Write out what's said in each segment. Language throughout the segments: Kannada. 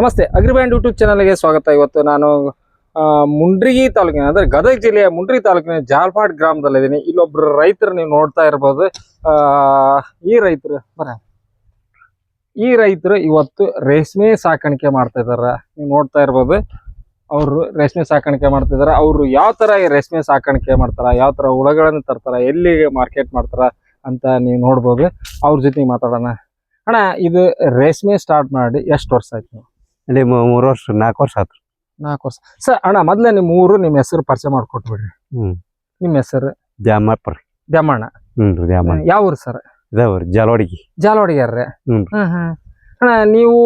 ನಮಸ್ತೆ ಅಗ್ರಿಬ್ಯಾಂಡ್ ಯೂಟ್ಯೂಬ್ ಚಾನಲ್ಗೆ ಸ್ವಾಗತ. ಇವತ್ತು ನಾನು ಮುಂಡ್ರಿಗಿ ತಾಲೂಕಿನ, ಅಂದ್ರೆ ಗದಗ ಜಿಲ್ಲೆಯ ಮುಂಡ್ರಿ ತಾಲೂಕಿನ ಜಾಲ್ಪಾಡ್ ಗ್ರಾಮದಲ್ಲಿದ್ದೀನಿ. ಇಲ್ಲೊಬ್ರು ರೈತರು ನೀವು ನೋಡ್ತಾ ಇರ್ಬೋದು. ಈ ರೈತರು, ಬರ. ಈ ರೈತರು ಇವತ್ತು ರೇಷ್ಮೆ ಸಾಕಾಣಿಕೆ ಮಾಡ್ತಾ ಇದಾರ. ನೀವು ನೋಡ್ತಾ ಇರ್ಬೋದು. ಅವರು ರೇಷ್ಮೆ ಸಾಕಾಣಿಕೆ ಮಾಡ್ತಾ ಇದ್ದಾರ ಅವರು ಯಾವ ತರ ಈ ರೇಷ್ಮೆ ಸಾಕಾಣಿಕೆ ಮಾಡ್ತಾರ, ಯಾವ ತರ ಹುಳಗಳನ್ನು ತರ್ತಾರ ಎಲ್ಲಿ ಮಾರ್ಕೆಟ್ ಮಾಡ್ತಾರ ಅಂತ ನೀವು ನೋಡ್ಬೋದು. ಅವ್ರ ಜೊತೆ ಮಾತಾಡೋಣ. ಅಣ್ಣ, ಇದು ರೇಷ್ಮೆ ಸ್ಟಾರ್ಟ್ ಮಾಡಿ ಎಷ್ಟು ವರ್ಷ ಆಯ್ತು? ಇಲ್ಲಿ ಮೂರು ವರ್ಷ ನಾಲ್ಕು ವರ್ಷ ಆತು. ನಾಲ್ಕು ವರ್ಷ. ಸರ್ ಅಣ್ಣ ಮೊದಲೇ ನಿಮ್ಮ ಊರು ನಿಮ್ಮ ಹೆಸರು ಪರಿಚಯ ಮಾಡ್ಕೊಟ್ಬಿಡ್ರಿ. ಹ್ಞೂ ನಿಮ್ಮ ಹೆಸರು? ದ್ಯಾಮಪ್ಪರ್. ದ್ಯಾಮಣ್ಣ. ಹ್ಞೂ ರೀ ದ್ಯಾಮ ಯಾವ ಊರು ಸರ್? ಇದಾವ್ರಿ ಜಲವಾಡಿಗೆ. ಹ್ಞೂ ಹ್ಮ್. ಹ್ಮ್ ಹ್ಮ್. ಅಣ್ಣ ನೀವು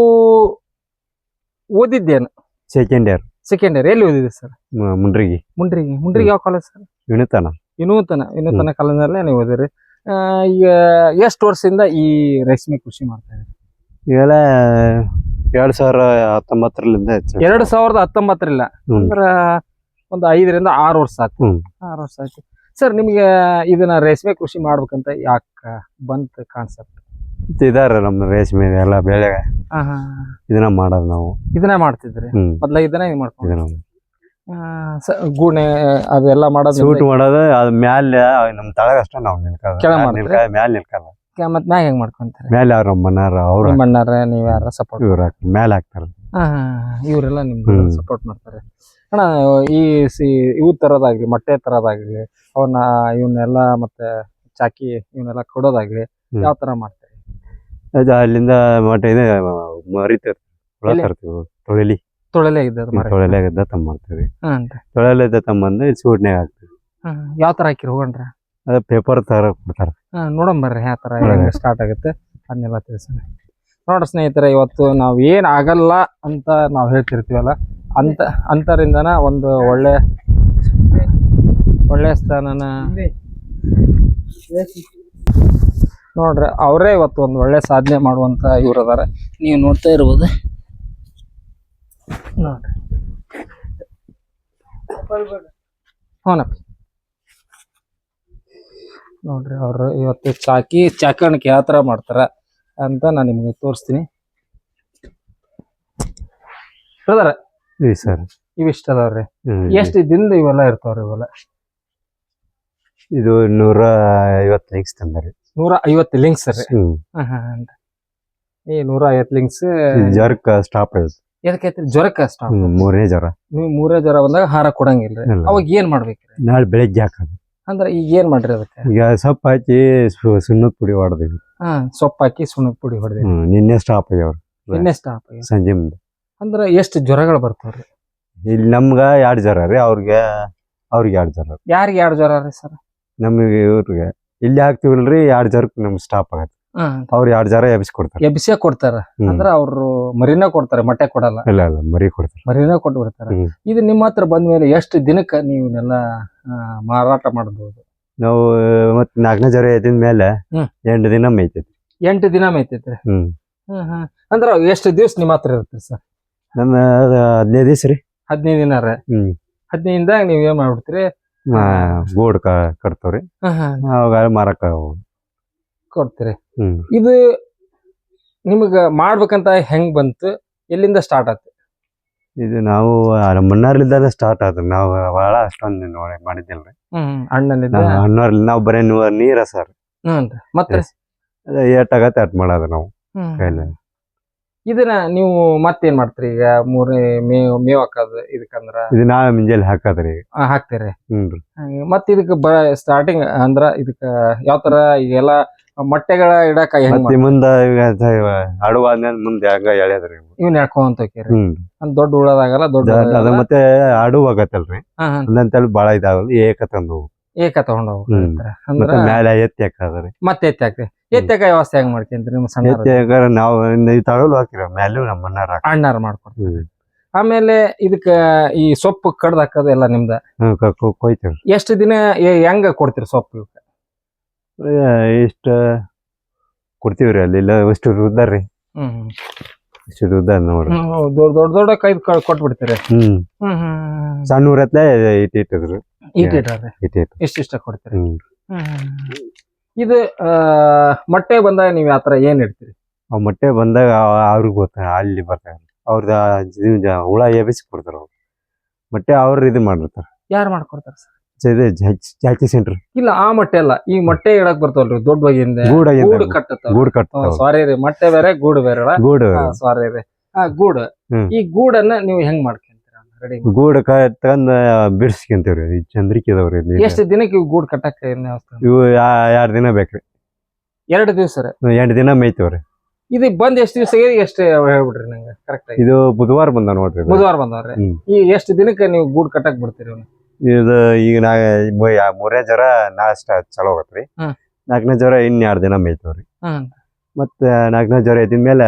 ಓದಿದ್ದೇನು? Second year. Second year. ಎಲ್ಲಿ ಓದಿದ್ರಿ ಸರ್? ಮುಂಡ್ರಿಗೆ. ಮುಂಡ್ರಿಗೆ. ಮುಂಡ್ರಿಗೆ ಯಾವ ಕಾಲೇಜ್ ಸರ್? ವಿನೂತನ. ವಿನೂತನ. ವಿನೂತನ ಕಾಲೇಜಲ್ಲೇ ನೀವು ಓದಿರಿ. ಈಗ ಎಷ್ಟು ವರ್ಷದಿಂದ ಈ ರೇಷ್ಮೆ ಕೃಷಿ ಮಾಡ್ತಾ ಇದ್ದೀರಿ? ಇವೆಲ್ಲ ಎರಡ್ ಸಾವಿರ ಹತ್ತೊಂಬತ್ತರಲ್ಲಿಂದ ಹೆಚ್ಚು. ಎರಡು ಸಾವಿರದ ಹತ್ತೊಂಬತ್ತರಿಲ್ಲ? ಅಂದ್ರೆ ಒಂದು ಐದರಿಂದ ಆರು ವರ್ಷ ಆಯ್ತು. ಆರು ವರ್ಷ ಆಯ್ತು. ಸರ್ ನಿಮಗೆ ಇದನ್ನ ರೇಷ್ಮೆ ಕೃಷಿ ಮಾಡ್ಬೇಕಂತ ಯಾಕ ಬಂತ ಕಾನ್ಸೆಪ್ಟ್ ಇದಾರೆ ನಮ್ಮ ರೇಷ್ಮೆ ಎಲ್ಲ ಬೆಳೆ. ಇದನ್ನ ಮಾಡೋದು ನಾವು. ಇದನ್ನ ಮಾಡ್ತಿದ್ರಿ ಮೊದಲ ಇದನ್ನ ಇದು ಮಾಡ್ಕೊಂಡು ಗೂಣೆ ಅದೆಲ್ಲ ಮಾಡೋದು ಸೂಟ್ ಮಾಡೋದು ಅದ್ ಮ್ಯಾಲೆ ನಮ್ ತಳಗಷ್ಟ ನಾವು ನಿಲ್ಕೋದು ಮ್ಯಾಲ್ ನಿಲ್ಕಲ್ಲ. ಮತ್ ಮ್ಯಾಗ ಹೆಂಗ್ ಮಾಡ್ಕೊಂತಾರೆ? ಮ್ಯಾಲೆ ಅವ್ರ ಮನಾರ ಅವ್ರ ನಿಮ್ಮ ಅಣ್ಣಾರ ನೀವ್ ಯಾರ ಸಪೋರ್ಟ್ ಇವ್ರ ಮ್ಯಾಲ ಹಾಕ್ತಾರ. ಇವರೆಲ್ಲ ನಿಮ್ಗೆ ಹ್ಮ್. ಸಪೋರ್ಟ್ ಮಾಡ್ತಾರೆ. ಅಣ್ಣ ಈ ಸಿ ಇವು ತರೋದಾಗ್ಲಿ ಮೊಟ್ಟೆ ತರೋದಾಗ್ಲಿ ಅವನ್ನ ಇವನ್ನೆಲ್ಲ ಮತ್ತೆ ಚಾಕಿ ಇವನ್ನೆಲ್ಲ ಕೊಡೋದಾಗ್ಲಿ ಹ್ಮ್. ಯಾವ ತರ ಮಾಡ್ತಾರೆ? ಅದು ಅಲ್ಲಿಂದ ಮಟ ಇದೆ ಮರಿತೇವೆ ಹುಳ ಎಲ್ಲಿ? ತರ್ತೀವಿ ತೊಳಿಲಿ. ತೊಳಲೆ ಇದ್ದ ಮರ? ತೊಳೆಲಾಗದ್ದ ತಮ್ಮ ಹ್ಮ್ ತೊಳೆಲಿದ್ದ ತಮ್ಮಂದು ಸೂಟ್ನ್ಯಾಗ ಹಾಕ್ತೀವಿ. ಯಾವ ತರ ಹಾಕಿರಿ ಹೋಗಣ್ರ? ಅದ ಪೇಪರ್ ತರ ಕೊಡ್ತಾರ. ನೋಡೋಣ ಬರ್ರಿ ಯಾವ ಥರ. ಸ್ಟಾರ್ಟ್ ಆಗುತ್ತೆ. ಅದನ್ನೆಲ್ಲ ತಿಳಿಸೋಣ. ನೋಡ್ರಿ ಸ್ನೇಹಿತರೆ ಇವತ್ತು ನಾವು ಏನು ಆಗಲ್ಲ ಅಂತ ನಾವು ಹೇಳ್ತಿರ್ತೀವಲ್ಲ ಅಂತ ಅಂತರಿಂದನ ಒಂದು ಒಳ್ಳೆ ಒಳ್ಳೆ ಸ್ಥಾನನ ನೋಡ್ರಿ ಅವರೇ ಇವತ್ತು ಒಂದು ಒಳ್ಳೆ ಸಾಧನೆ ಮಾಡುವಂತ ಇವ್ರು ಅದಾರ. ನೀವು ನೋಡ್ತಾ ಇರ್ಬೋದು. ನೋಡ್ರಿ. ಹ್ಞೂನಪ್ಪ ನೋಡ್ರಿ ಅವ್ರು ಇವತ್ತು ಚಾಕಿ ಚಾಕಣಿಕೆ ಯಾವ ಥರ ಮಾಡ್ತಾರ ಅಂತ ನಾನು ನಿಮಗೆ ತೋರಿಸ್ತೀನಿ. Brother sir. ಇವಿಷ್ಟ ಅದಾವ್ರಿ ಎಷ್ಟು ದಿನದ ಇವೆಲ್ಲ ಇರ್ತಾವ್ರಿ ಇವೆಲ್ಲ? ಇದು ನೂರ ಐವತ್ತು ಲೈಕ್ಸ್ ತಂದ್ರಿ ನೂರ ಐವತ್ತು ಲಿಂಕ್ಸ್ ರೀ? ಈ ನೂರ ಐವತ್ತು ಲಿಂಕ್ಸ್ ಜ್ವರಕ್ಕೆ ಸ್ಟಾಪ್ ಆಯ್ತು ಎದಕ್ಕೆ ಜ್ವರಕ್ಕೆ ಸ್ಟಾಪ್ ಮೂರೇ ಮೂರನೇ ಜ್ವರ. ನೀವು ಮೂರೇ ಜ್ವರ ಬಂದಾಗ ಹಾರ ಕೊಡಂಗಿಲ್ಲ ಇಲ್ಲ. ಅವಾಗ ಏನ್ ಮಾಡ್ಬೇಕ್ರಿ? ನಾಳೆ ಬೆಳಿಗ್ಗೆ ಹಾಕೋದು ಅಂದ್ರೆ ಈಗ ಏನ್ ಮಾಡ್ರಿ ಅದಕ್ಕೆ? ಈಗ ಸೊಪ್ಪು ಹಾಕಿ ಸು- ಸುಣ್ಣದ ಪುಡಿ ಹೊಡೆದಿವಿ. ಹಾ ಸೊಪ್ಪು ಹಾಕಿ ಸುಣ್ಣದ ಪುಡಿ ಹೊಡೆದಿ ನಿನ್ನೆ ಸ್ಟಾಪ್ ಆಗ್ಯಾವ್ರಿ. ನಿನ್ನೆ ಸ್ಟಾಪ್ ಸಂಜೆ ಮುಂದೆ. ಅಂದ್ರ ಎಷ್ಟು ಜ್ವರಗಳು ಬರ್ತಾವ್ರಿ? ಇಲ್ಲಿ ನಮ್ಗ ಎರಡು ಜ್ವರ ರೀ ಅವ್ರಿಗೆ ಅವ್ರಿಗೆ ಎರಡು ಜ್ವರ ಯಾರಿಗೆ ಎರಡು ಜ್ವರ ರೀ ಸರ್? ನಮಗೆ ಇವ್ರಿಗೆ. ಇಲ್ಲಿ ಹಾಕ್ತಿವಲ್ರಿ ಎರಡು ಜ್ವರ ನಮ್ಗೆ ಸ್ಟಾಪ್ ಆಗತ್ತೆ. ಅವ್ರು ಎರಡು ಜ್ವರ ಎಬ್ಬಿಸ್ಕೊಡ್ತಾರೆ ಎಬ್ಸಿಯ ಕೊಡ್ತಾರ. ಹ್ಮ್. ಅಂದ್ರ ಅವ್ರು ಮರಿನ ಕೊಡ್ತಾರೆ ಮೊಟ್ಟೆ ಕೊಡಲ್ಲ. ಇಲ್ಲ ಇಲ್ಲ ಮರಿ ಕೊಡ್ತಾರೆ. ಮರಿನ ಕೊಟ್ಟು ಬಿಡ್ತಾರೆ. ಹ್ಮ್. ಇದು ನಿಮ್ಮ ಹತ್ರ ಬಂದ್ಮೇಲೆ ಎಷ್ಟು ದಿನಕ್ಕೆ ನೀವು ಇವನ್ನೆಲ್ಲ ಮಾರಾಟ ಮಾಡಬಹುದು ನಾವು ಮತ್ತೆ ನಾಲ್ಕನೇ ಜ್ವರ ಎದ್ದಿನ ಮೇಲೆ ಹ್ಮ್. ಎಂಟು ದಿನ ಮೇಯ್ತೈತಿ ಎಂಟು ದಿನ ಮೇಯ್ತೈತ್ರಿ ಹ್ಮ್. ಹ್ಮ್ ಹ್ಮ್. ಅಂದ್ರ ಎಷ್ಟು ದಿವ್ಸ ನಿಮ್ಮ ಹತ್ರ ಇರುತ್ತೆ ಸರ್? ನಮ್ಮ ಹದಿನೈದು ದಿವಸ ರೀ. ಹದಿನೈದು ದಿನ ರೀ? ಹ್ಮ್. ಹದಿನೈದಾಗ ನೀವ್ ಏನ್ ಮಾಡ್ಬಿಡ್ತೀರಿ? ಕಟ್ತಾವ್ರಿ. ಹ್ಮ್ ಹ್ಮ್ ಅವಾಗ ಮಾರಕ. ಕೊಡ್ತೀರಿ. ಹ್ಮ್. ಇದು ನಿಮಗ ಮಾಡ್ಬೇಕಂತ ಹೆಂಗ್ ಬಂತು? ಎಲ್ಲಿಂದ ಸ್ಟಾರ್ಟ್ ಆಯ್ತು ಇದು ನಾವು ನಮ್ಮ ಮಣ್ಣಾರ್ಲಿದ್ದಾನೆ ಸ್ಟಾರ್ಟ್ ಆದ್ರೆ. ನಾವು ಬಹಳ ಅಷ್ಟೊಂದು ನೋಡಿ ಮಾಡಿದ್ದಿಲ್ರಿ. ಅಣ್ಣವ್ರಲ್ಲಿ ನಾವು ಬರೀ ನೂರ ನೀರ ಸರ್. ಮತ್ತೆ? ಏಟಾಗತ್ತೆ ಅಟ್ ಮಾಡೋದು ನಾವು. ಕೈಲಿ. ಇದನ್ನ ನೀವು ಮತ್ತೇನ್ ಮಾಡ್ತೀರಿ ಈಗ? ಮೂರನೇ ಮೇವ್ ಮೇವ್ ಹಾಕೋದು ಇದಕ್ಕಂದ್ರ? ಇದು ನಾಳೆ ಮುಂಜಾನೆ ಹಾಕದ್ರಿ. ಹಾಕ್ತೀರಿ. ಹ್ಞೂ ಮತ್ತ ಇದಕ್ಕ ಬ ಸ್ಟಾರ್ಟಿಂಗ್ ಅಂದ್ರ ಇದಕ್ಕ ಯಾವ ತರ ಈಗೆಲ್ಲ ಮೊಟ್ಟೆಗಳ ಇಡಕ ಮತ್ತೆ ಮುಂದ ಅಡುವ ಮುಂದೆ ಹಂಗ ಎಳ್ಯದ್ರಿ. ಇವ್ನ ಎಳ್ಕೊಂತ ಹೋಗ್ಯಾರಿ ಹ್ಮ್. ದೊಡ್ಡ ಉಳದಾಗಲ್ಲ ದೊಡ್ಡ ಅದ ಮತ್ತೆ ಅಡು ಆಗತ್ತಲ್ರಿ. ಹಾ, ಹಾ. ಅದಂತೇಳಿ ಬಾಳ ಇದಾವಲ್ಲ ಏಕ ತಂದು ಏಕ ತಗೊಂಡ್ ಹೋಗ್ತಾರೆ ಮೇಲೆ ಎತ್ತಿ ಹಾಕದ್ರಿ. ಮತ್ತೆ ಎತ್ತಿ ಹಾಕ್ರಿ. ಎತ್ತಾಕ ವ್ಯವಸ್ಥೆ ಹೆಂಗ್ ಮಾಡ್ಕೊಂತೀರಿ ನಿಮ್ಮ ಸಣ್ಣ ಎತ್ತಿ ಹಾಕಾರ ನಾವು ತಗೊಳ್ ಹಾಕಿರ ಮೇಲೂ ನಮ್ಮ ಅಣ್ಣಾರ ಅಣ್ಣಾರ ಅಣ್ಣಾರ್ ಆಮೇಲೆ ಇದಕ್ಕ ಈ ಸೊಪ್ಪು ಕಡ್ದಾಕದ ಹಾಕೋದು ಎಲ್ಲ ನಿಮ್ದ? ಕೊಯ್ತೀವಿ ಎಷ್ಟು ದಿನ ಹೆಂಗ ಕೊಡ್ತೀರಿ ಸೊಪ್ಪು ಇವಕ್ಕ ಇಷ್ಟ. ರೀ ಅಲ್ಲಿ. ಇಲ್ಲ ಇಷ್ಟು ರೀ. ಹ್ಮ್ ಇಷ್ಟು ಉದ್ದ ನೋಡ್ರಿ. ಹ್ಮ್ ದೊಡ್ಡ ದೊಡ್ಡ ಕೈ ಕೊಟ್ಬಿಡ್ತೀರಿ. ಹ್ಮ್. ಹ್ಮ್ ಹ್ಮ್ ಸಣ್ಣ ಊರತ್ಲೆ ಇಟ್ಟು ಇಟ್ಟಿದ್ರು. ಇಟ್ ಇಟ್ಟಾರೆ. ಇಟ್ ಇಟ್ಟು ಇಷ್ಟ ಇಷ್ಟ ಕೊಡ್ತೀರಿ. ಹ್ಮ್. ಹ್ಮ್. ಇದು ಆ, ಮೊಟ್ಟೆ ಬಂದಾಗ ನೀವ್ ಆತರ ಏನ್ ಇಡ್ತೀರಿ? ಆ ಮೊಟ್ಟೆ ಬಂದಾಗ ಅವ್ರಿಗೆ ಗೊತ್ತ ಅಲ್ಲಿ ಬರ್ತಾರೆ ಅವ್ರದ ಜ- ಜ- ಹುಳ ಎಬ್ಬಿಸಿ ಕೊಡ್ತಾರ ಅವ್ರು. ಮೊಟ್ಟೆ ಅವ್ರ ಇದು ಮಾಡಿರ್ತಾರ ಯಾರು ಮಾಡ್ಕೊಡ್ತಾರ ಸರ್? ಇದು ಜಾಕಿ ಸೆಂಟರ್ ಇಲ್ಲ ಆ ಮೊಟ್ಟೆ ಅಲ್ಲ. ಈ ಮೊಟ್ಟೆ ಇಡಕ್ ಬರ್ತಾವಲ್ರಿ ದೊಡ್ಡ ಬಗೆಯಿಂದ ಗೂಡು ಕಟ್ಟತಾವ ಗೂಡು ಕಟ್ತಾವ ಸಾರಿ ರೀ. ಮೊಟ್ಟೆ ಬೇರೆ ಗೂಡು ಬೇರೆ ಗೂಡು ಸಾರಿ ರೀ. ಆ ಗೂಡು. ಹ್ಮ್. ಈ ಗೂಡನ್ನ ನೀವು ಹೆಂಗ್ ಮಾಡ್ಕೊಂತೀರ? ರೆಡಿ ಗೂಡು ಕಟ್ಕೊಂಡ್ ಬಿಡಿಸ್ಕೊಂತೀವ್ರಿ. ಈ ಚಂದ್ರಿಕೆ ಇದಾವ್ರಿ ಇಲ್ಲಿ. ಎಷ್ಟು ದಿನಕ್ಕೆ ಇವು ಗೂಡು ಕಟ್ಟಕ್ ಏನ್ ವ್ಯವಸ್ಥೆ? ಇವು ಎರಡು ದಿನ ಬೇಕ್ರಿ? ಎರಡು ದಿವಸ ರೀ. ಎಂಟು ದಿನ ಮೇಯ್ತೇವ್ರಿ. ಇದು ಬಂದ್ ಎಷ್ಟು ದಿವಸ ಎಷ್ಟು ಹೇಳ್ಬಿಡ್ರಿ ನಂಗೆ? ಕರೆಕ್ಟ್ ಆಗಿ. ಇದು ಬುಧವಾರ ಬಂದ ನೋಡ್ರಿ. ಇದು. ಬುಧವಾರ ಬಂದವ್ರಿ ಹ್ಮ್. ಈ ಎಷ್ಟು ದಿನಕ್ಕೆ ನೀವು ಗೂಡು ಕಟ್ಟಕ್ ಬಿಡ್ತೀರಿ? ಇದು ಈಗ ನಾ ಮೂರೇ ಮೂರನೇ ಜ್ವರ ನಾಷ್ಟ ಚಲೋ ಆಗತ್ರಿ. ನಾಲ್ಕನೇ ಜ್ವರ ಇನ್ ಎರಡು ದಿನ ಮೇಯ್ತವ್ರಿ. ಮತ್ತೆ ನಾಲ್ಕನೇ ಜ್ವರ ಇದ್ದಿದ ಮೇಲೆ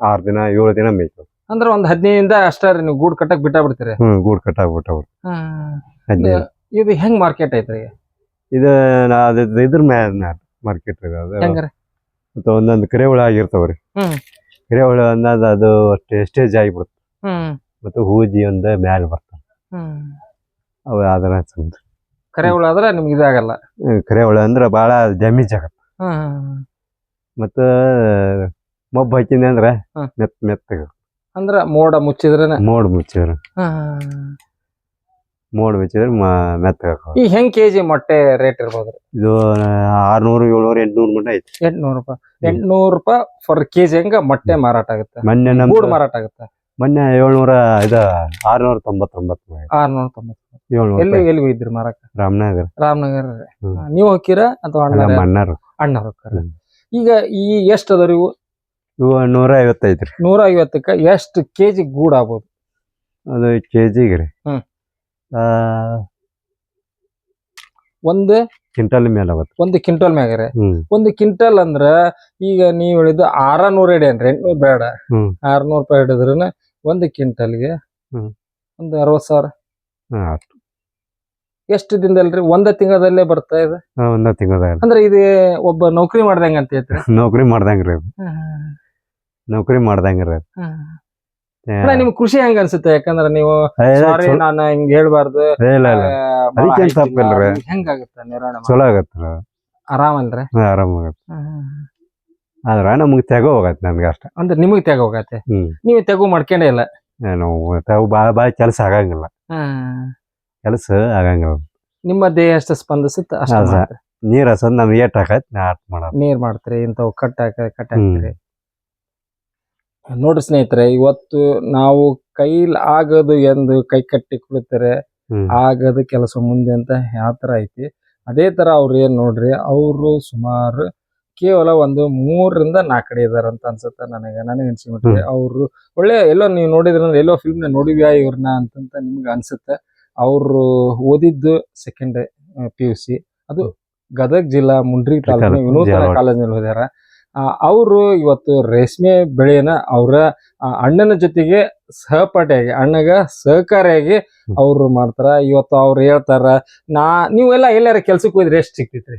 ಆರ್ ದಿನ ಏಳು ದಿನ ಮೇಯ್ತವ್ ಅಂದ್ರೆ ಒಂದ್ ಹದಿನೈದಿಂದ ಅಷ್ಟೇ ರೀ ನೀವು ಗೂಡ್ ಕಟ್ಟಕ್ ಬಿಟ್ಟ ಬಿಡ್ತೀರಿ. ಹ್ಮ್ ಗೂಡ್ ಕಟ್ಟಾಗ್ಬಿಟ್ಟವ್ರಿ ಹದಿನೈದು ಇದು ಹೆಂಗ್ ಮಾರ್ಕೆಟ್ ಐತ್ರಿ? ಇದು ಅದ್ ಇದ್ರ ಮ್ಯಾಲ ಮಾರ್ಕೆಟ್ ಅದು. ಹೆಂಗ್ರಿ ಮತ್ತೆ ಒಂದೊಂದು ಕರೆ ಹುಳ ಆಗಿರ್ತಾವ್ರಿ. ಹ್ಮ್. ಕರೆ ಹುಳ ಅನ್ನೋದು ಅದು ಅಷ್ಟೇ ಸ್ಟೇಜ್ ಆಗಿಬಿಡುತ್ತೆ ಹ್ಮ್. ಮತ್ತೆ ಹೂಜಿ ಒಂದ ಮ್ಯಾಲ ಬರ್ತಾವ. ಅವ ಅದನ್ನ ಚಂದ ಕರೆ ಹುಳ ಆದ್ರ ನಿಮ್ಗೆ ಇದಾಗಲ್ಲ ಕರೆ ಹುಳ ಅಂದ್ರೆ ಭಾಳ ಡ್ಯಾಮೇಜ್ ಆಗತ್ತ ಹ್ಮ್ ಮತ್ತ ಮಬ್ಬ್ ಅಂದ್ರೆ ಅಂದ್ರ ಹ್ಮ್. ಮೆತ್ ಮೆತ್ತಗ ಅಂದ್ರ ಮೋಡ ಮುಚ್ಚಿದ್ರೇನ? ಮೋಡ್ ಮುಚ್ಚಿದ್ರ. ಮೋಡ್ ಮುಚ್ಚಿದ್ರೆ ಮ- ಮೆತ್ತಗ ಈಗ ಈ ಹೆಂಗ್ ಕೆಜಿ ಮೊಟ್ಟೆ ರೇಟ್ ಇರ್ಬೋದ್ರಿ ಇದು ಆರ್ನೂರು ಏಳ್ನೂರು ಎಂಟ್ನೂರು ಮಟ್ಟ ಐತಿ. ಎಂಟ್ನೂರು ರೂಪಾಯಿ. ಎಂಟ್ನೂರು ರೂಪಾಯಿ ಫರ್ ಕೆಜಿ ಹಂಗ ಮೊಟ್ಟೆ ಮಾರಾಟ ಆಗುತ್ತೆ? ಮೊನ್ನೆ ಗೂಡು ಮಾರಾಟ ಆಗುತ್ತೆ. ಮೊನ್ನೆ ಏಳ್ನೂರ ಇದು ಆರ್ನೂರ ತೊಂಬತ್ತೊಂಬತ್ತು ಆರ್ನೂರ ತೊಂಬತ್ತು. ಏಳ್ನೂರ ಎಲ್ಲಿ ಎಲ್ಲಿ ಹೋಗಿದ್ರಿ ಮಾರಕ ರಾಮನಗರ. ರಾಮನಗರ. ಹ್ಮ್. ನೀವು ಹೋಗಿರ ಅಥವಾ ಅಣ್ಣ ನಮ್ಮ ಅಣ್ಣಾರು. ಅಣ್ಣ ಹೋಗ್ತಾರ ಹ್ಮ್. ಈಗ ಈ ಎಷ್ಟು ಅದಾರಿ ಇವು? ಇವು ನೂರ ಐವತ್ತೈತ್ರಿ ನೂರ ಐವತ್ತಕ್ಕ ಎಷ್ಟು ಕೆಜಿ ಗೂಡ್ ಆಗ್ಬೋದು? ಅದು ಕೆಜಿಗೆ ರೀ. ಹ್ಮ್. ಆ ಒಂದು? ಕ್ವಿಂಟಲ್ ಮೇಲೆ ಅವತ್ತು ಒಂದು ಕ್ವಿಂಟಲ್ ಮ್ಯಾಗ ರೀ. ಹ್ಮ್. ಒಂದು ಕ್ವಿಂಟಲ್ ಅಂದ್ರ ಈಗ ನೀವ್ ಹೇಳಿದ್ದು ಆರನೂರ ಹಿಡಿಯನ್ರಿ ಎಂಟ್ನೂರು ಬೇಡ. ಹ್ಮ್. ಆರ್ನೂರು ರೂಪಾಯಿ ಹಿಡಿದ್ರನ ಒಂದು ಕ್ವಿಂಟಲ್ಗೆ ಹ್ಮ್. ಒಂದು ಅರವತ್ತು ಸಾವಿರ. ಹಾ, ಅಷ್ಟು ಎಷ್ಟು ದಿನದಲ್ರಿ? ಒಂದ ತಿಂಗಳದಲ್ಲೇ ಬರ್ತಾ ಇದೆ? ಹಾ, ಒಂದ ತಿಂಗಳದಾಗ ಅಂದ್ರೆ ಇದು ಒಬ್ಬ ನೌಕರಿ ಮಾಡ್ದಂಗ ಅಂತ ಐತ್ರಿ ನೌಕರಿ ಮಾಡ್ದಂಗ್ರಿ ಅದು. ನೌಕರಿ ಮಾಡ್ದಂಗ್ರಿ ಅದು. ನಿಮ್ ಖುಷಿ ಹೆಂಗ ಅನ್ಸುತ್ತೆ? ಯಾಕಂದ್ರೆ ನೀವು ಏ, ಸಾರಿ ಚಲೋ- ನಾನು ಹಿಂಗ್ ಹೇಳ್ಬಾರ್ದು. ಏ, ಇಲ್ಲ ಇಲ್ಲ. ಅದಕ್ಕೇನ್ ತಪ್ಪಿಲ್ರಿ. ಹೆಂಗಾಗುತ್ತೆ ನಿರ್ವಹಣೆ ಚಲೋ ಆಗತ್ತ ಆರಾಮಲ್ರಿ? ಆರಾಮ ಆಗತ್ತೆ. ಆದ್ರ ನಮಗ್ ತೆಗೋ ಹೋಗತ್ ನನ್ಗೆ ಅಷ್ಟ. ಅಂದ್ರೆ ನಿಮಗ್ ತೆಗ ಹೋಗತ್ತೆ? ಹ್ಮ್. ನೀವು ತೆಗು ಮಾಡ್ಕೊಂಡೇ ಇಲ್ಲ? ಏನು ತಾವು ಬಾಳ ಬಾಳ ಕೆಲಸ ಆಗಂಗಿಲ್ಲ. ಕೆಲಸ ಆಗಂಗಿಲ್ಲ. ನಿಮ್ಮ ದೇಹ ಎಷ್ಟು ಸ್ಪಂದಿಸುತ್ತೆ ಅದ. ನೀರ್ ಹಸದ್ ನಮ್ಗೆ ಏಟ್ ಹಾಕತ್ ನಾ ಆಟ್ ಮಾಡೋದು ನೀರ್ ಮಾಡ್ತೀರಿ ಇಂಥವು ಕಟ್ ಹಾಕ ಕಟ್ ಹಾಕ್ತೀರಿ. ನೋಡ್ರಿ ಸ್ನೇಹಿತರೆ ಇವತ್ತು ನಾವು ಕೈಲ್ ಆಗದು ಎಂದು ಕೈ ಕಟ್ಟಿ ಕುಳಿತರೆ ಹ್ಮ್. ಆಗದ ಕೆಲಸ ಮುಂದೆ ಅಂತ ಯಾವ ತರ ಐತಿ? ಅದೇ ತರ ಅವ್ರು ಏನ್ ನೋಡ್ರಿ ಅವರು ಸುಮಾರು ಕೇವಲ ಒಂದು ಮೂರರಿಂದ ನಾಲ್ಕು ಕಡೆ ಇದಾರೆ ಅಂತ ಅನ್ಸುತ್ತೆ ನನಗೆ. ನನಗೆ ಅನ್ಸಿಬಿಟ್ರೆ ಅವರು ಒಳ್ಳೆ ಎಲ್ಲೋ ನೀವು ನೋಡಿದ್ರಂದ್ರೆ ಎಲ್ಲೋ ಫಿಲ್ಮ್ ನೋಡಿದ್ಯಾ ಇವ್ರನ್ನ ಅಂತಂತ ನಿಮ್ಗೆ ಅನ್ಸುತ್ತೆ. ಅವರು ಓದಿದ್ದು ಸೆಕೆಂಡ್ ಪಿ ಯು ಸಿ ಅದು ಗದಗ ಜಿಲ್ಲಾ ಮುಂಡ್ರಿ ತಾಲೂಕಿನ ತಾಲೂಕು, ವಿನೂತನ. ಕಾಲೇಜಿನಲ್ಲಿ ಓದ್ಯಾರ. ಅವರು ಇವತ್ತು ರೇಷ್ಮೆ ಬೆಳೆಯನ್ನ ಅವರ ಅಣ್ಣನ ಜೊತೆಗೆ ಸಹಪಾಠಿಯಾಗಿ ಅಣ್ಣಗ ಸಹಕಾರಿಯಾಗಿ ಅವರು ಅವ್ರು ಮಾಡ್ತಾರ. ಇವತ್ತು ಅವ್ರು ಹೇಳ್ತಾರ ನಾ ನೀವೆಲ್ಲ ಎಲ್ಲಾರ ಕೆಲ್ಸಕ್ಕೆ ಹೋದ್ರೆ ಎಷ್ಟು ಸಿಕ್ತಿತ್ರಿ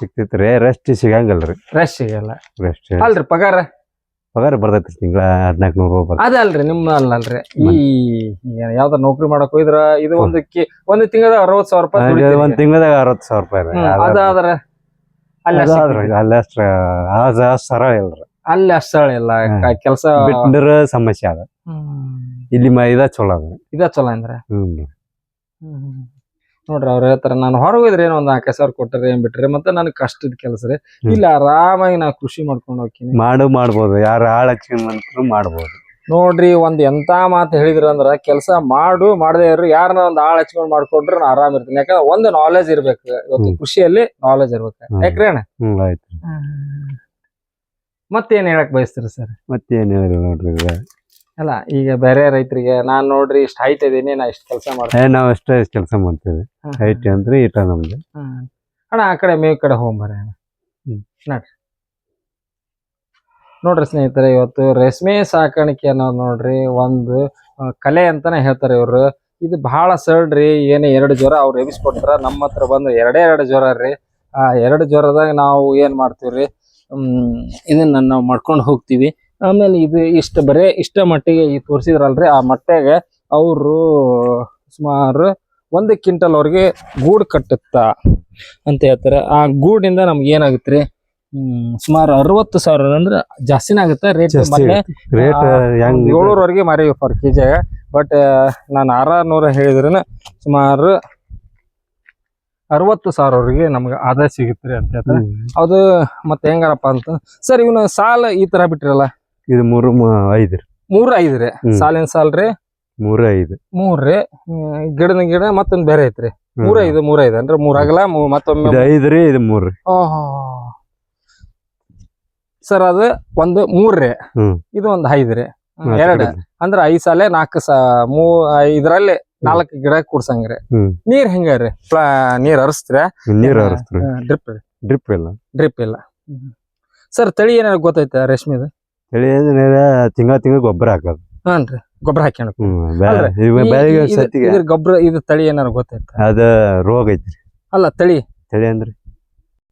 ಸಿಕ್ತಿತ್ರಿ ರೆಸ್ಟ್ ಸಿಗಂಗಿಲ್ರಿ. ರೆಸ್ಟ್ ಸಿಗಲ್ಲ. ರೆಸ್ಟ್ ಅಲ್ರಿ ಪಗಾರ? ಪಗಾರ ಬರ್ತೈತಿ ತಿಂಗಳ ಹದಿನಾಲ್ಕು ನೂರು ರೂಪಾಯಿ ಅದಲ್ರಿ ನಿಮ್ಮ ಅಲ್ಲಲ್ರಿ. ಈ ಯಾವ್ದಾರ ನೌಕರಿ ಮಾಡಕ್ ಹೋದ್ರ ಇದು ಒಂದು ಒಂದ್ ಒಂದು ತಿಂಗಳ ಅರವತ್ ಸಾವಿರ ರೂಪಾಯಿ ದುಡಿತೀರಿ. ಒಂದ್ ತಿಂಗಳದಾಗ ಅರವತ್ತು ಸಾವಿರ ರೂಪಾಯಿ ರೀ. ಹ್ಮ್, ಅದ- ಅದಾದ್ರ ಅಲ್ಲ ಅದಾದ್ರಿ, ಅಲ್ಲಿ ಅಷ್ಟ ಅದ ಸರಳ ಇಲ್ರಿ. ಅಲ್ಲಿ ಅಷ್ಟ ಇಲ್ಲ ಹ್ಮ್. ಕೆಲಸ ಬಿಟ್ರ ಸಮಸ್ಯೆ ಅದ ಇಲ್ಲಿ ಮ ಇದ ಚಲೋ ಅದ. ಇದ ಚಲೋ ಅಂದ್ರೆ? ಹ್ಮ್. ನೋಡ್ರಿ ಅವ್ರು ಹೇಳ್ತಾರೆ ನಾನು ಹೊರಗೋದ್ರೆ ಏನೋ ಒಂದು ನಾಲ್ಕು ಸಾವಿರ ಕೊಟ್ಟರೆ ಏನ್ ಬಿಟ್ರಿ? ಮತ್ತೆ ನನಗೆ ಕಷ್ಟದ ಕೆಲಸ ರೀ. ಇಲ್ಲ ಆರಾಮಾಗಿ ನಾ ಕೃಷಿ ಮಾಡ್ಕೊಂಡು ಹೋಗ್ತೀನಿ. ಮಾಡು ಮಾಡ್ಬೋದು. ಯಾರು ಆಳ್ ಹಚ್ಕೊಂಡ್ ಮಾಡ್ಬೋದು. ನೋಡ್ರಿ ಒಂದ್ ಎಂತ ಮಾತು ಹೇಳಿದ್ರು ಅಂದ್ರ ಕೆಲಸ ಮಾಡು ಮಾಡದೇ ಇರು ಯಾರನ್ನ ಒಂದ್ ಆಳ್ ಹಚ್ಕೊಂಡ್ ಮಾಡ್ಕೊಂಡ್ರೆ ನಾ ಆರಾಮ್ ಇರ್ತೀನಿ. ಯಾಕಂದ್ರೆ ಒಂದು ನಾಲೆಜ್ ಇರ್ಬೇಕು. ಇವತ್ತು. ಕೃಷಿಯಲ್ಲಿ ನಾಲೆಜ್ ಇರ್ಬೇಕು. ಯಾಕ್ರೇಣ ಯಾಕ್ರಿ ಅಣ್ಣ? ಹ್ಮ್ ಆಯ್ತು. ಮತ್ತೇನ್ ಹೇಳಕ್ ಬಯಸ್ತೀರಿ ಸರ್? ಮತ್ತೇನ್ ಹೇಳಿದ್ರು ನೋಡ್ರಿ ಈಗ. ಅಲ್ಲ ಈಗ ಬೇರೆ ರೈತರಿಗೆ ನಾನ್ ನೋಡ್ರಿ ಇಷ್ಟ ಹೈಟ್ ಇದೀನಿ ನಾ ಇಷ್ಟ ಕೆಲಸ ಮಾಡ್ತೀನಿ. ಏ ನಾವ್ ಅಷ್ಟೇ ಕೆಲಸ ಮಾಡ್ತೀವಿ. ಹೈಟ್ ಅಂದ್ರೆ ಇಟ ನಮ್ದು. ಹ್ಮ್. ಅಣ್ಣ ಆ ಕಡೆ ಮೇ ಕಡೆ ಹೋಗ್ಬರ್ರಿ ಅಣ್ಣ. ಹ್ಮ್. ನೋಡ್ರಿ. ನೋಡ್ರಿ ಸ್ನೇಹಿತರೆ ಇವತ್ತು ರೇಷ್ಮೆ ಸಾಕಾಣಿಕೆ ಅನ್ನೋದು ನೋಡ್ರಿ ಒಂದು ಆ, ಕಲೆ ಅಂತಾನೆ ಹೇಳ್ತಾರೆ ಇವ್ರು. ಇದು ಬಹಳ ಸರಳ್ರಿ ಏನೇ ಎರಡು ಜ್ವರ ಅವ್ರು ಎಬ್ಬಿಸ್ಕೊಡ್ತಾರ. ನಮ್ಮ ಹತ್ರ ಬಂದು ಎರಡೇ ಎರಡು ಜ್ವರ ರೀ. ಆ ಎರಡು ಜ್ವರದಾಗ ನಾವು ಏನ್ ಮಾಡ್ತೀವ್ರಿ? ಹ್ಮ್ ಇದನ್ನ ನಾವು ಮಾಡ್ಕೊಂಡು ಹೋಗ್ತೀವಿ. ಆಮೇಲೆ ಇದು ಇಷ್ಟ ಬರೇ ಇಷ್ಟ ಮಟ್ಟಿಗೆ ಈ ತೋರಿಸಿದ್ರಲ್ರಿ. ಆ ಮಟ್ಟಿಗೆ ಅವರು ಸುಮಾರು ಒಂದು ಕ್ವಿಂಟಲ್ ಅವ್ರಿಗೆ ಗೂಡು ಕಟ್ಟುತ್ತಾ ಅಂತ ಹೇಳ್ತಾರೆ. ಆ ಗೂಡಿಂದ ನಮ್ಗೆ ಏನಾಗುತ್ತೆ ರೀ ಸುಮಾರು ಅರವತ್ತು ಸಾವಿರ ಅಂದ್ರೆ ಜಾಸ್ತಿನೇ ಆಗುತ್ತೆ? ರೇಟ್ ಮೊನ್ನೆ ರೇಟ್ ಹೆಂಗ್ ಏಳ್ನೂರವರೆಗೆ ಮಾರಿ ಪರ್ ಕೆ ಜಿಯಾಗ ಬಟ್ ನಾನು ಆರಾರ್ನೂರ ಹೇಳಿದ್ರನ ಸುಮಾರು ಅರವತ್ತು ಸಾವಿರವರೆಗೆ ನಮ್ಗೆ ಆದಾಯ ಸಿಗುತ್ತೆ ಅಂತ ಹೇಳ್ತಾರೆ. ಅದು ಮತ್ತೆ ಹೆಂಗಾರಪ್ಪ ಅಂತ. ಸರ್ ಇವನು ಸಾಲ ಈ ತರ ಬಿಟ್ಟಿರಲ್ಲ ಇದು ಮೂರು ಐದು ರೀ. ಮೂರ್ ಐದು ರೀ. ಹ್ಮ್. ಸಾಲಿನ ಸಾಲ್ ರೀ. ಮೂರು ಐದು. ಮೂರ್ ರೀ. ಹ್ಮ್, ಗಿಡದ ಗಿಡ ಮತ್ತೊಂದ್ ಬೇರೆ ಐತ್ರಿ. ಹ್ಮ್. ಮೂರ ಐದು ಮೂರ ಐದು ಅಂದ್ರೆ ಮೂರ್ ಆಗಲ್ಲ ಮೂ- ಮತ್ತೊಮ್ಮೆ ಇದು ಐದು ರೀ ಇದು ಮೂರು ರೀ. ಸರ್ ಅದು ಒಂದು ಮೂರ್ ರೀ. ಹ್ಮ್. ಇದು ಒಂದು ಐದು ರೀ. ಹ್ಮ್, ಎರಡು. ಅಂದ್ರೆ ಐದ್ ಸಾಲೆ ನಾಲ್ಕು ಸಾ ಮೂ ಇದರಲ್ಲಿ ನಾಲ್ಕು ಗಿಡ ಕೂಡ್ಸಂಗ್ರಿ ಹ್ಮ್. ನೀರ್ ಹೆಂಗ ಪ್ಲಾ ನೀರ್ ಹರಿಸ್ತೀರ ನೀರು ಹರಿಸ್ತೀರಿ ಡ್ರಿಪ್ ಡ್ರಿಪ್ ಇಲ್ಲ. ಡ್ರಿಪ್ ಇಲ್ಲ. ಸರ್ ತಳಿ ಏನಾರ ಗೊತ್ತೈತೆ ರೇಷ್ಮೆದು? ಚಳಿ ತಿಂಗಳ ತಿಂಗಳ ಗೊಬ್ಬರ ಹಾಕೋದು. ಹಾನ್ರಿ ಗೊಬ್ಬರ ಹಾಕ್ಯಾಣ ಅಲ್ರಿ, ಬೆಳಗ್ಗೆ ಸತ್ತಿಗೆ ಇದ್ರ ಗೊಬ್ಬರ ಇದು ತಳಿ ಏನಾರ ಗೊತ್ತೈತೆ? ಅದ ರೋಗ ಐತ್ರಿ. ಅಲ್ಲ ತಳಿ? ತಳಿ ಅಂದ್ರೆ?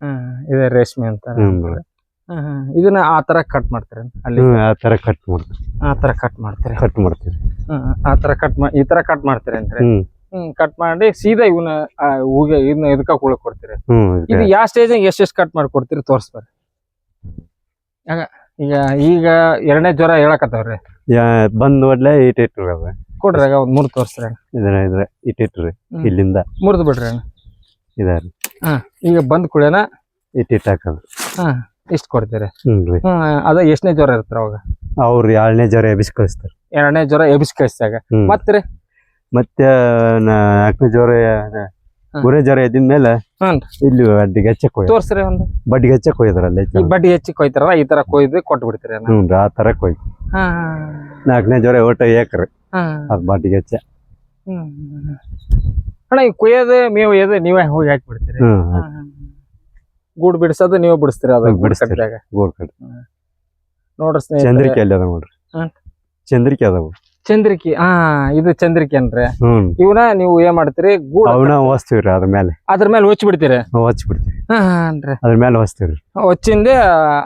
ಹ್ಮ್ ಇದೆ ರೇಷ್ಮೆ ಅಂತ. ಹ್ಮ್. ಇದನ್ನ ಆ ತರ ಕಟ್ ಮಾಡ್ತಾರೆ ಅಲ್ಲಿ? ಹ್ಮ್ ಆ ತರ ಕಟ್ ಮಾಡ್ತೀವಿ. ಆ ತರ ಕಟ್ ಮಾಡ್ತೀರಿ? ಕಟ್ ಮಾಡ್ತೀವಿ. ಹ್ಮ್ ಆ ತರ ಕಟ್ ಈ ತರ ಕಟ್ ಮಾಡ್ತಾರೆ ಹ್ಮ್. ಹ್ಮ್ ಕಟ್ ಮಾಡಿ ಸೀದಾ ಇವನ್ನ ಹೂಗೆ ಇದನ್ನ ಇದಕ್ಕ ಕುಳಕ್ ಕೊಡ್ತೀರಿ ಹ್ಮ್ ಇದು ಯಾವ ಸ್ಟೇಜ್ ಎಷ್ಟು ಎಷ್ಟು ಕಟ್ ಮಾಡಿ ಕೊಡ್ತೀರಿ ತೋರಿಸ್ಬಾರ ಈಗ ಈಗ ಎರಡನೇ ಜ್ವರ ಹೇಳಕತ್ತವ್ರಿ? ಬಂದ್ ಒಡ್ಲೆ ಇಟ್ಟಿಟ್ರಿ ಅದ ಕೊಡ್ರಿ ಆಗ ಒಂದ್ ಮೂರ್ ತೋರ್ಸ್ರಿ ಇದ್ರ ಇದ್ರ ಇಟ್ ಇಟ್ರಿ. ಇಲ್ಲಿಂದ. ಮುರಿದು ಬಿಡ್ರಿ. ಇದಾರಿ. ಈಗ ಬಂದ್ ಕುಳಿಯನ ಇಟ್ಟಿಟ್ ಇಟ್ ಹಾಕೋದು. ಇಷ್ಟ ಕೊಡ್ತೀರಿ. ರೀ. ಅದ ಎಷ್ಟನೇ ಜ್ವರ ಇರ್ತಾರ ಅವಾಗ? ಅವ್ರು ಎರಡನೇ ಜ್ವರ ಎಬ್ಬಿಸಿ ಕಳಿಸ್ತಾರೆ ಎರಡನೇ ಜ್ವರ ಎಬಿಸ್ ಕಳಿಸಿದಾಗ ಮತ್ತೆ ಮತ್ತೆ ನಾಲ್ಕನೇ ಜ್ವರ ಮೂರನೇ ಜ್ವರ ಎದ್ದಿದ್ಮೇಲೆ ಹ್ಮ್. ಇಲ್ಲಿ ಬಡ್ಡಿಗೆ ಹೆಚ್ಚಕ್ ಹೋಯ್ತು ತೋರ್ಸ್ರಿ ಒಂದು. ಬಡ್ಡಿಗೆ ಹೆಚ್ಚಕ್ ಕೊಯ್ದ್ರಲ್ಲ ಬಡ್ಡಿ ಹೆಚ್ಚ ಕೊಯ್ತಾರ ಈ ತರ ಕೊಯ್ದು ಕೊಟ್ಟು ಬಿಡ್ತೀರಿ. ಹ್ಞೂ ಆ ತರ ಕೊಯ್. ನಾಲ್ಕನೇ ಜ್ವರ ಒಟ್ಟು ಏಕ್ರಿ. ಅದು ಅದ್ ಬಡ್ಡಿಗೆ ಹೆಚ್ಚ. ಅಣ್ಣ ಈ ಕುಯ್ಯೋದು ಮೇವು ಎದು ನೀವೇ ಹೋಗಿ ಹಾಕಿ ಬಿಡ್ತೀರಿ. ಗೂಡು ಬಿಡಿಸೋದು ನೀವು ಬಿಡಿಸ್ತೀರಿ ಅದ ಬಿಡಿಸ್ತೀರಿ. ಗೋಡ್ ಕಡೆ ನೋಡ್ರಿ ಚಂದ್ರಿಕೆ ಅಲ್ಲಿ ಅದಾವ ನೋಡ್ರಿ. ಚಂದ್ರಿಕೆ ಅದಾವು. ಚಂದ್ರಿಕಿ ಹಾ ಇದು ಚಂದ್ರಿಕಿ ಅನ್ರಿ. ಹ್ಮ್. ಇವನ ನೀವು ಏನ್ ಮಾಡ್ತೀರಿ? ಗೂಡ್ ಅವನ ಹೊಸ್ತೀವ್ರಿ ಅದ್ರ ಮೇಲೆ. ಅದ್ರ ಮೇಲೆ ಹೊಚ್ಚಿ ಬಿಡ್ತೀರಿ ಹೊಚ್ಚಿ ಬಿಡ್ತೀವಿ ಹಾ ಅದ್ರ ಮೇಲೆ ಹೊಸ್ತೀವ್ರಿ. ಹೊಚ್ಚಿಂದ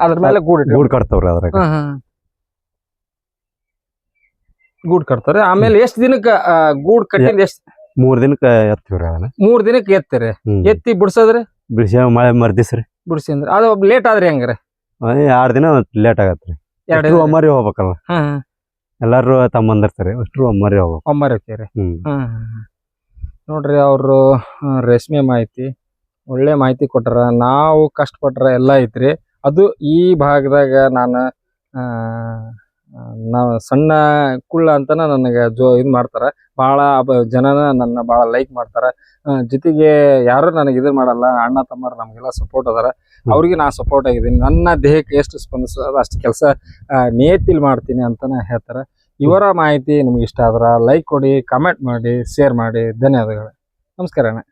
ಅದ್ರ ಮೇಲೆ ಗೂಡ್ ಗೂಡ್ ಕಟ್ತಾವ್ರಿ ಅದ್ರಾಗ. ಹಾ ಹಾ. ಗೂಡ್ ಕಟ್ತಾರೆ. ಆಮೇಲೆ ಎಷ್ಟ್ ದಿನಕ್ಕ ಆ, ಗೂಡ್ ಕಟ್ಟಿಂದ ಎಷ್ಟ್? ಮೂರ್ ದಿನಕ್ಕ ಎತ್ತೀವ್ರಿ ಅದನ್ನ. ಮೂರ್ ದಿನಕ್ಕೆ ಎತ್ತೀರಿ? ಹ್ಮ್. ಎತ್ತಿ ಬಿಡ್ಸೋದ್ರಿ? ಬಿಡಿಸಿ ಮಳೆ ಮರ್ದಿಸ್ರಿ. ಬಿಡಿಸಿ ಅಂದ್ರೆ ಅದು ಲೇಟ್ ಆದ್ರಿ ಹೆಂಗ್ರಿ? ಎರಡ್ ದಿನ ಲೇಟ್ ಆಗತ್ತೆ ಎರಡು ಒಮ್ಮರಿ ಹೋಗ್ಬೇಕಲ್ಲ. ಹಾ. ಎಲ್ಲಾರು ತಮ್ಮಂದಿರ್ತಾರೆ ಅಷ್ಟು ಒಮ್ಮರಿ ಹೋಗ್ಬೇಕು. ಒಮ್ಮರಿ ಹೋಗ್ತೀರಿ? ಹ್ಮ್. ನೋಡ್ರಿ ಅವರು ರೇಷ್ಮೆ ಮಾಹಿತಿ ಒಳ್ಳೆ ಮಾಹಿತಿ ಕೊಟ್ಟಾರ ನಾವು ಕಷ್ಟಪಟ್ರ ಎಲ್ಲ ಐತ್ರಿ. ಅದು ಈ ಭಾಗದಾಗ ನಾನು ನಾವು ಸಣ್ಣ ಕುಳ್ಳ ಅಂತಾನೆ ನನಗೆ ಜೋ ಇದು ಮಾಡ್ತಾರೆ. ಭಾಳ ಜನನ ನನ್ನ ಭಾಳ ಲೈಕ್ ಮಾಡ್ತಾರೆ. ಜೊತೆಗೆ ಯಾರು ನನಗೆ ಇದು ಮಾಡಲ್ಲ. ಅಣ್ಣ ತಮ್ಮರು ನಮಗೆಲ್ಲ ಸಪೋರ್ಟ್ ಅದಾರ. ಅವ್ರಿಗೆ ನಾ ಸಪೋರ್ಟ್ ಆಗಿದ್ದೀನಿ. ನನ್ನ ದೇಹಕ್ಕೆ ಎಷ್ಟು ಸ್ಪಂದಿಸೋದು ಅಷ್ಟು ಕೆಲಸ ನಿಯತ್ತಿಲ್ ಮಾಡ್ತೀನಿ ಅಂತಾನೆ ಹೇಳ್ತಾರೆ. ಇವರ ಮಾಹಿತಿ ನಿಮ್ಗೆ ಇಷ್ಟ ಆದ್ರೆ ಲೈಕ್ ಕೊಡಿ ಕಮೆಂಟ್ ಮಾಡಿ ಶೇರ್ ಮಾಡಿ. ಧನ್ಯವಾದಗಳು. ನಮಸ್ಕಾರ ಅಣ್ಣ.